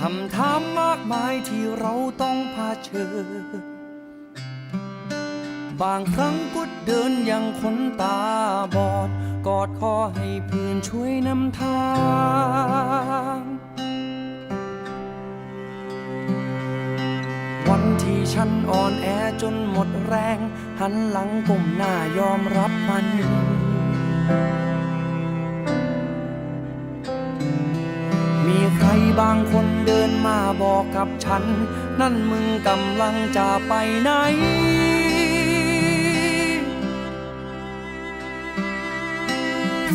คำถามมากมายที่เราต้องเผชิญ บางครั้งก็เดินอย่างคนตาบอด กอดคอให้เพื่อนช่วยนำทาง วันที่ฉันอ่อนแอจนหมดแรง หันหลังก้มหน้ายอมรับมัน บางคนเดินมาบอกกับฉัน นั่นมึงกำลังจะไปไหน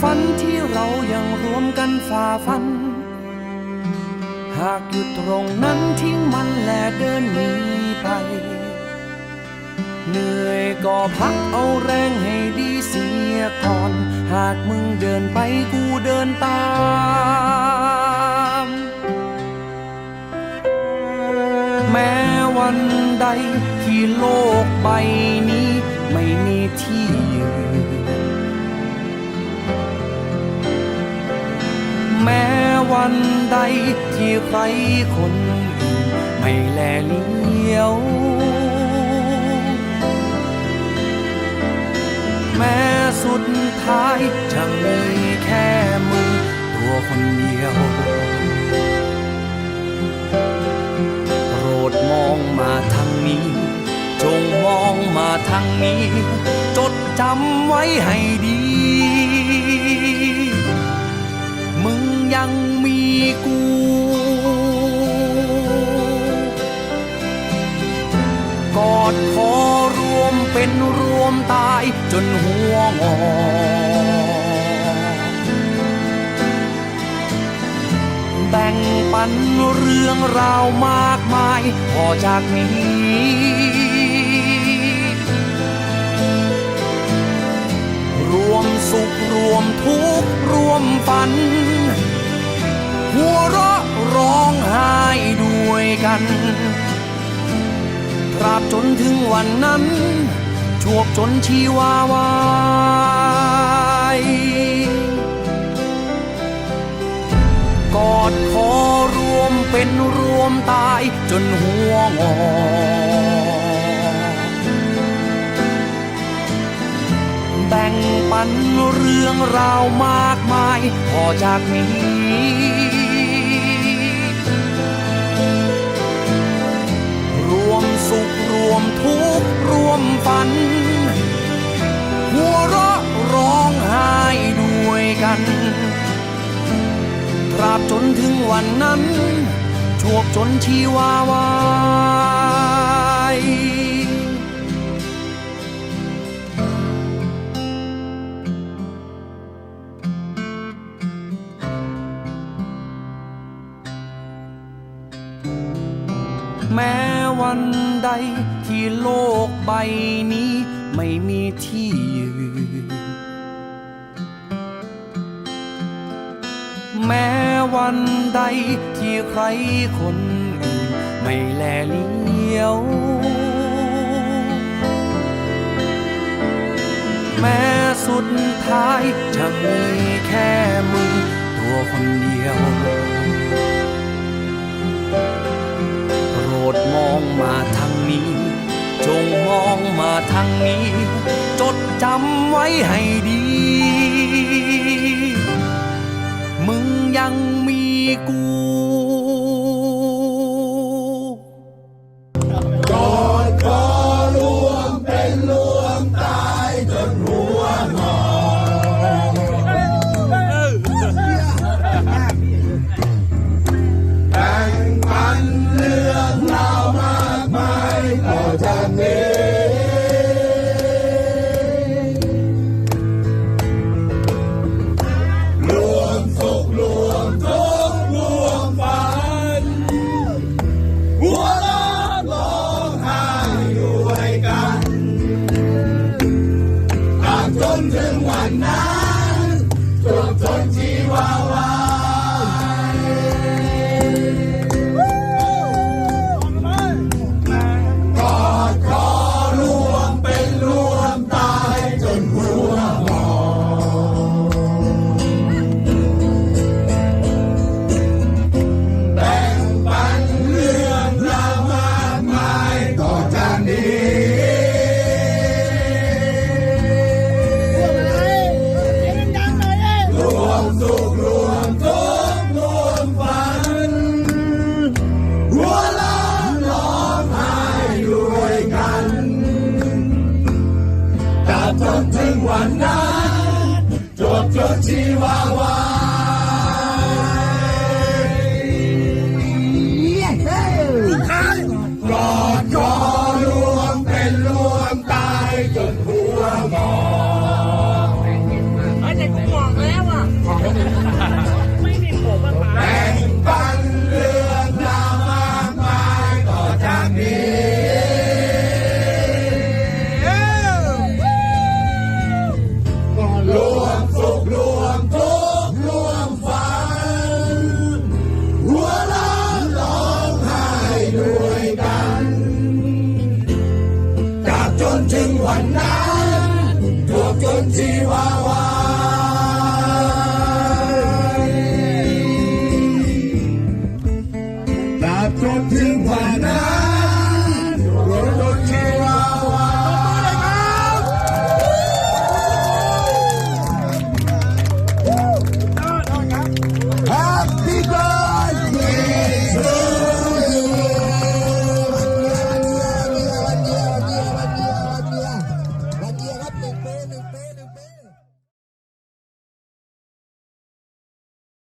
ฝันที่เรายังรวมกันฝ่าฟัน หากหยุดตรงนั้นทิ้งมันและเดินหนีไป เหนื่อยก็พักเอาแรงให้ดีเสียก่อน หากมึงเดินไปกูเดินตาม วันใดที่โลกใบนี้ไม่มีที่ยืนแม้วันใดที่ใครคนอื่นไม่แลเลี้ยว แม้สุดท้ายจะมีแค่มึงตัวคนเดียว ทางนี้ จดจำไว้ให้ดี มึงยังมีกูกอดคอรวมเป็นรวมตายจนหัวงอแบ่งปันเรื่องราวมากมายพอจากนี้ มทุกข์รวมฝัน หัวเราะร้องไห้ด้วยกันตราบจนถึงวันนั้นชวบจนชีวาวายกอดคอรวมเป็นรวมตายจนหัวงอ แบ่งปัน เรื่องราวมากมายพอจากนี้ รวมสุขรวมทุกข์รวมฝัน หัวเราะร้องไห้ด้วยกัน ตราบจนถึงวันนั้น ชวบจนชีวาวา แม้วันใดที่โลกใบนี้ไม่มีที่ยืน แม้วันใดที่ใครคนอื่นไม่แลเลี้ยว แม้สุดท้ายจะมีแค่มึงตัวคนเดียว มาทางนี้ จงมองมาทางนี้ จดจำไว้ให้ดี มึงยังมีกู จบจน Happy birthday.